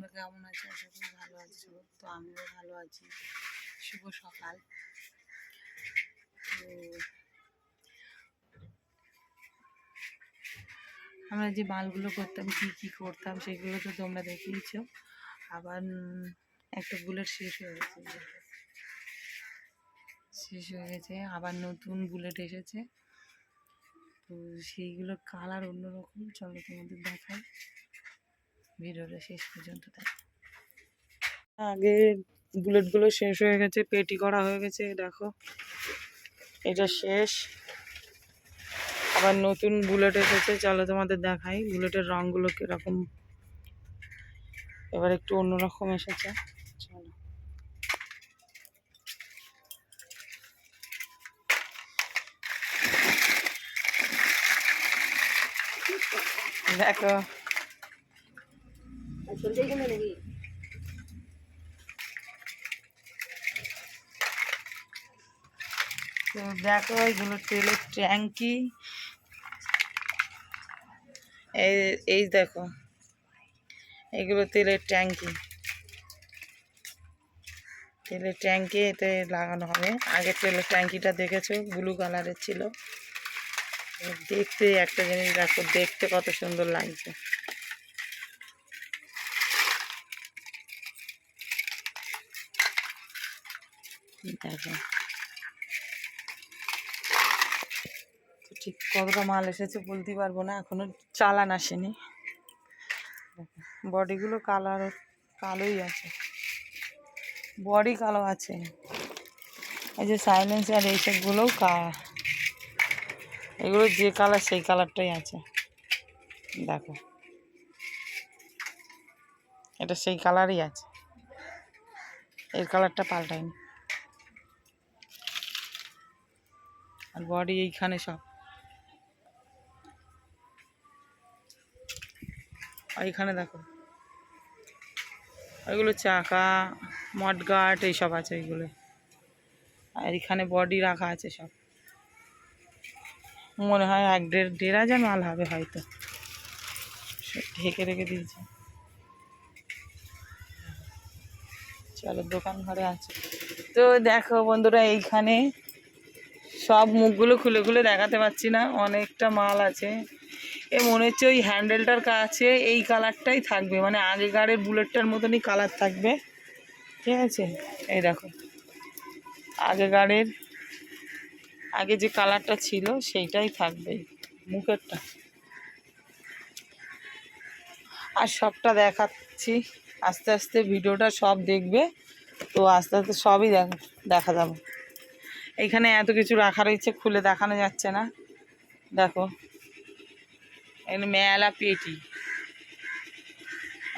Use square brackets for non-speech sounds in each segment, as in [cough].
তোমরা কেমন আছো? আশা করি ভালো আছো তো আমিও ভালো আছি। শুভ সকাল। তো আমরা যে মালগুলো করতাম, কি কি করতাম, সেগুলো তো তোমরা দেখিয়েছো। আবার একটা বুলেট শেষ হয়ে গেছে। শেষ হয়ে গেছে। আবার নতুন বুলেট এসেছে। তো সেইগুলোর কালার অন্যরকম। চলো তোমাদের দেখাই। ভিডিওটা শেষ পর্যন্ত দেখো। আগে বুলেটগুলো শেষ হয়ে গেছে, পেটি করা হয়ে গেছে, দেখো। এটা শেষ। আবার নতুন বুলেট এসেছে, চলো তোমাদের দেখাই বুলেটের রঙগুলো কীরকম। এবার একটু অন্যরকম এসেছে, চলো। দেখো তো দেখো, এগুলো তেলের ট্যাঙ্কি। এই দেখো, এগুলো তেলের ট্যাঙ্কি। তেলের ট্যাঙ্কি, এতে লাগানো হবে। আগে তেলের ট্যাঙ্কিটা দেখেছ ব্লু কালারের ছিল। দেখতে, একটা জিনিস দেখো, দেখতে কত সুন্দর লাগছে। দেখো। ঠিক কতটা মাল এসেছে বলতে পারব না, এখনও চালান আসেনি। বডিগুলো কালার কালোই আছে। বডি কালো আছে। এই যে সাইলেন্সার এইসবগুলোও কা, এগুলো যে কালার সেই কালারটাই আছে। দেখো। এটা সেই কালারই আছে। এর কালারটা পাল্টায়নি। আর বডি এইখানে সব। এখানে দেখো। এগুলো চাকা মডগার্ড এইসব আছে এগুলো। আর এখানে বডি রাখা আছে সব। মনে হয় এক দেড় দেড় হাজার মাল হবে হয়তো। ঢেকে রেখে দিয়েছে। চলো দোকান ঘরে আছে। তো দেখো বন্ধুরা, এইখানে সব মুখগুলো খুলে খুলে দেখাতে পারছি না, অনেকটা মাল আছে। এ মনে হচ্ছে ওই হ্যান্ডেলটার কাছে এই কালারটাই থাকবে মানে আগেকারের বুলেটটার মতনই কালার থাকবে। ঠিক আছে? এই দেখো, আগেকারের, আগে যে কালারটা ছিল সেইটাই থাকবে মুখেরটা। আর সবটা দেখাচ্ছি, আস্তে আস্তে ভিডিওটা সব দেখবে, তো আস্তে আস্তে সবই দেখা দেখা যাবে। এইখানে এত কিছু রাখা রয়েছে খুলে দেখানো যাচ্ছে না। দেখো। এখানে মেলা পেটি।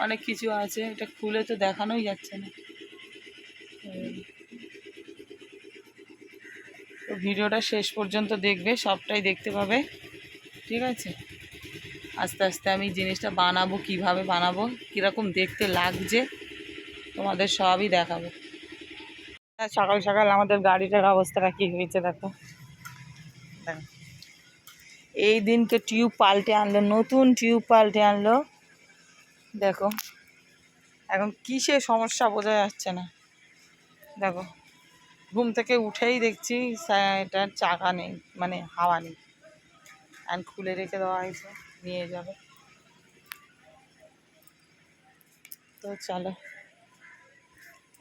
অনেক কিছু আছে, এটা খুলে তো দেখানোই যাচ্ছে না। তো ভিডিওটা শেষ পর্যন্ত দেখবে, সবটাই দেখতে পাবে। ঠিক আছে? আস্তে আস্তে আমি জিনিসটা বানাবো, কীভাবে বানাবো, কীরকম দেখতে লাগছে, তোমাদের সবই দেখাবো। সকাল সকাল আমাদের গাড়িটার অবস্থাটা কী হয়েছে দেখো। দেখো। এই দিনকে টিউব পাল্টে আনলো, নতুন টিউব পাল্টে আনলো। দেখো। এখন কিসের সমস্যা বোঝা যাচ্ছে না। দেখো। ঘুম থেকে উঠেই দেখছি এটার চাকা নেই মানে হাওয়া নেই। আর খুলে রেখে দেওয়া হয়েছে, নিয়ে যাবে। তো চলো।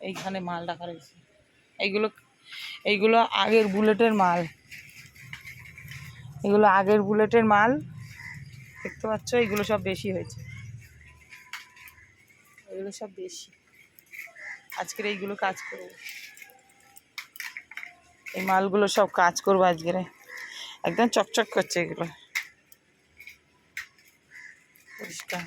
এইখানে মাল রাখা রয়েছে এইগুলো এইগুলো আগের বুলেটের মাল। এগুলো আগের বুলেটের মাল। দেখতে পাচ্ছ, এগুলো সব বেশি হয়েছে। এগুলো সব বেশি। আজকের এইগুলো কাজ করব। এই মালগুলো সব কাজ করব আজকের। একদম চকচক করছে এগুলো। পরিষ্কার।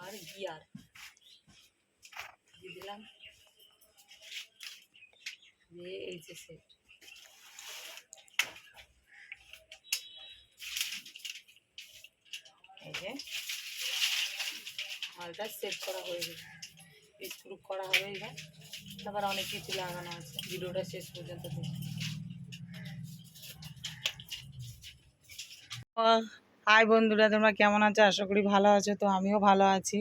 আর গিয়ার। দিয়ে দিলাম। দিয়ে এই যে সেট এই করা হয়ে গেছে। করা হবে এবার। তারপর অনেক কিছু লাগানো আছে। ভিডিওটা শেষ পর্যন্ত দেখি হাই বন্ধুরা, তোমরা কেমন আছো? আশা করি ভালো আছো, তো আমিও ভালো আছি।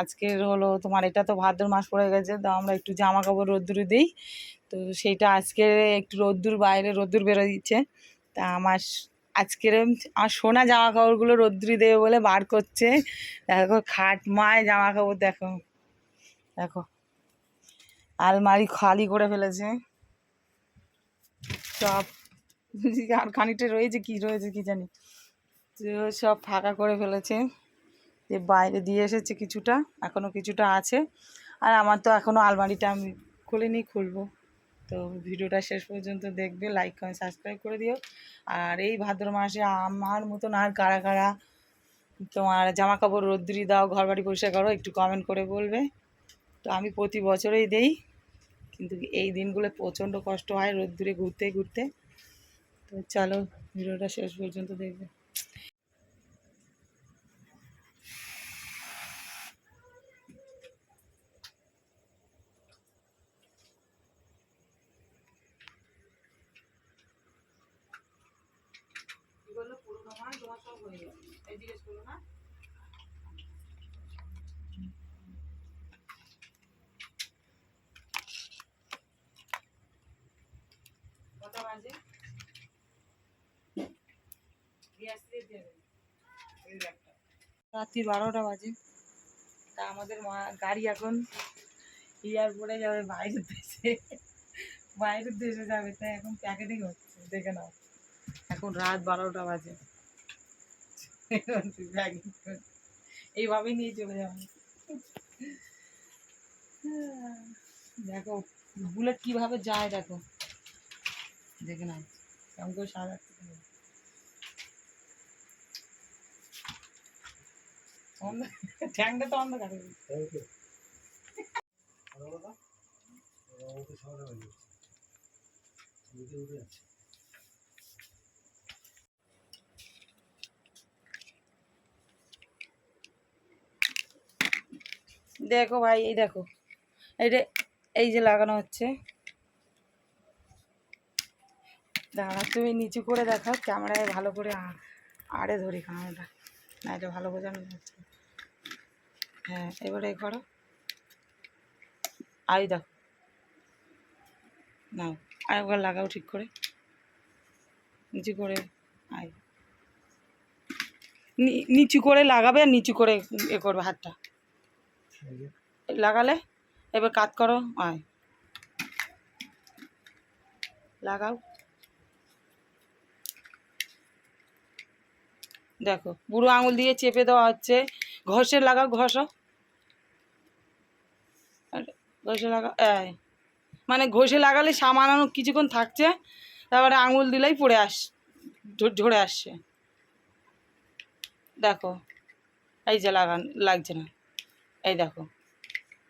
আজকের হলো তোমার, এটা তো ভাদ্র মাস পড়ে গেছে, তো আমরা একটু জামা কাপড় রোদ্দুরে দিই। তো সেইটা আজকে একটু রোদ্দুর বাইরে রোদ্দুর বেরো দিচ্ছে তা আমার আজকের আমার সোনা জামা কাপড়গুলো রোদ্দুরে দেবে বলে বার করছে। দেখো, খাট মায় জামা কাপড় দেখো। দেখো, আলমারি খালি করে ফেলেছে। সব [laughs] আর খানিকটা রয়েছে কি রয়েছে কি জানি। তো সব ফাঁকা করে ফেলেছে। যে বাইরে দিয়ে এসেছে কিছুটা এখনও কিছুটা আছে। আর আমার তো এখনও আলমারিটা আমি খুলে খুলিনি, খুলবো। তো ভিডিওটা শেষ পর্যন্ত দেখবে লাইক কমেন্ট সাবস্ক্রাইব করে দিও। আর এই ভাদ্র মাসে আমার মতন আর কারা কারা তোমার জামা কাপড় রোদ্দুরি দাও ঘর বাড়ি পরিষ্কার করো, একটু কমেন্ট করে বলবে। তো আমি প্রতি বছরেই দেই, কিন্তু এই দিনগুলো প্রচণ্ড কষ্ট হয় রোদ্দুরে ঘুরতে ঘুরতে। তো চলো ভিডিওটা শেষ পর্যন্ত দেখবে। কটা বাজে রাত্রি বারোটা বাজে। তা আমাদের মা গাড়ি এখন এয়ারপোর্টে যাবে বাইরের দেশে। বাইরের দেশে যাবে, তাই এখন প্যাকেটিং হচ্ছে, দেখে নাও। এখন রাত বারোটা বাজে। এইভাবেই নিয়ে চলে যাবে। দেখো বুলেট কীভাবে যায় দেখো। দেখে নাও, কেমন করে সাজাচ্ছে। দেখো। তো দেখো ভাই, এই দেখো এইটা এই যে লাগানো হচ্ছে দাঁড়া, তুমি নিচু করে দেখাও, ক্যামেরায় ভালো করে আড়ে ধরি, ক্যামেরাটা না এটা ভালো বোঝানো যাচ্ছে। হ্যাঁ এবারে এ করো। আই দেখো নাও আরেকবার লাগাও ঠিক করে। নিচু করে আই। নিচু করে লাগাবে আর নিচু করে এ করবে হাতটা। লাগালে, এবার কাত করো আয় লাগাও। দেখো, বুড়ো আঙুল দিয়ে চেপে দেওয়া হচ্ছে। ঘষে লাগাও, ঘষো। ঘষে লাগা মানে ঘষে লাগালে সামান্য কিছুক্ষণ থাকছে, তারপরে আঙুল দিলেই পড়ে আস ঝরে আসছে। দেখো, এই যে লাগান, লাগছে না। এই দেখো,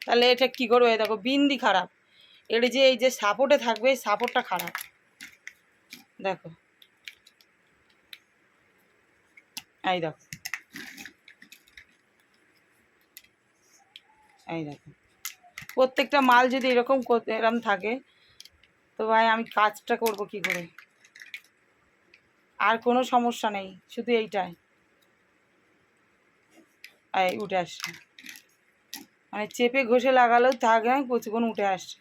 তাহলে এটা কি করব? এই দেখো, বিন্দি খারাপ। এটা যে, এই যে সাপোর্টে থাকবে, এই সাপোর্টটা খারাপ। দেখো। এই দেখো। এই দেখো। প্রত্যেকটা মাল যদি এরকম এরকম থাকে, তো ভাই আমি কাজটা করব কি করে? আর কোনো সমস্যা নেই, শুধু এইটাই। এই উঠে আসছে। মানে চেপে ঘষে লাগালেও থাকে না কিছুক্ষণ উঠে আসছে।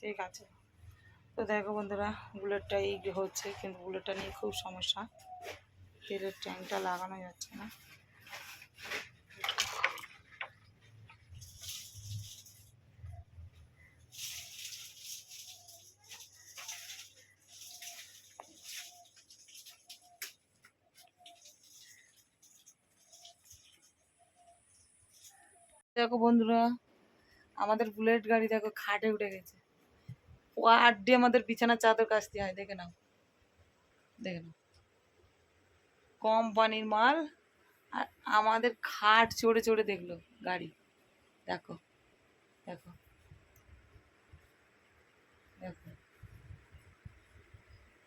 ঠিক আছে। তো দেখো বন্ধুরা, বুলেটটা এই হচ্ছে, কিন্তু বুলেটটা নিয়ে খুব সমস্যা। তেলের ট্যাঙ্কটা লাগানো যাচ্ছে না। দেখো বন্ধুরা, আমাদের বুলেট গাড়ি দেখো খাটে উঠে গেছে। ও আড্ডি আমাদের বিছানা চাদর কাচতে হয়, দেখে নাও। দেখে নাও। কোম্পানির মাল আর আমাদের খাট চড়ে চড়ে দেখল গাড়ি। দেখো দেখো দেখো।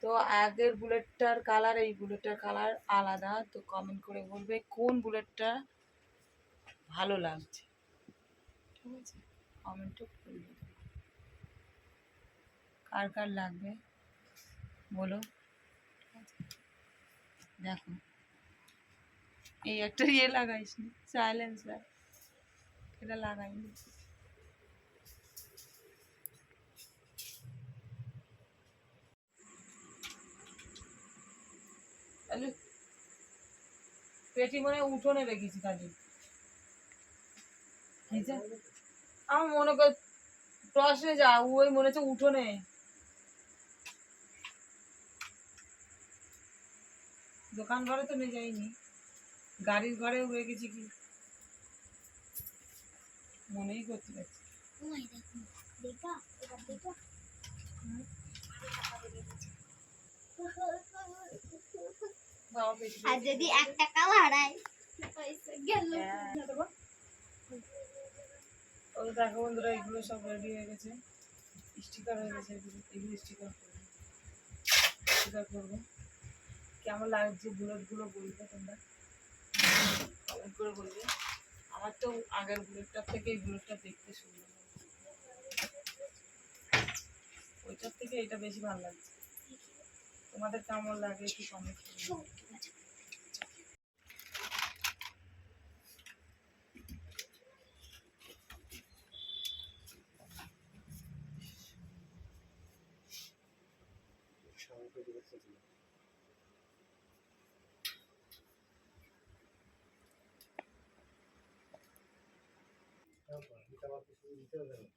তো আগের বুলেটটার কালার, এই বুলেটটার কালার আলাদা। তো কমেন্ট করে বলবে কোন বুলেটটা ভালো লাগছে। ঠিক আছে? কমেন্টও করবে কার কার লাগবে? বলো। দেখো। এই একটা ইয়ে লাগাইস নি সাইলেন্সার এটা লাগাইনি। পেটি মনে উঠোনে রেখেছি কাজু আমার মনে কর টসে যা, ওই মনে হচ্ছে উঠোনে। দোকান ঘরে তো নিয়ে যাইনি। গাড়ির ঘরে ঘরেও রেখেছি কি? মনেই করতে পারছি আর যদি এক টাকাও হারায় ওই দেখো বন্ধুরা এগুলো সব রেডি হয়ে গেছে। স্টিকার হয়ে গেছে এগুলো এগুলো স্টিকার করব। স্টিকার করব। কেমন লাগছে বুলেটগুলো বলবে তোমরা? কমেন্ট করে বলবে। আমার তো আগের বুলেটটার থেকে এই বুলেটটা দেখতে সুন্দর ওইটার থেকে এটা বেশি ভালো লাগছে। তোমাদের কেমন লাগে একটু কমেন্ট 你干嘛？你自己一个人？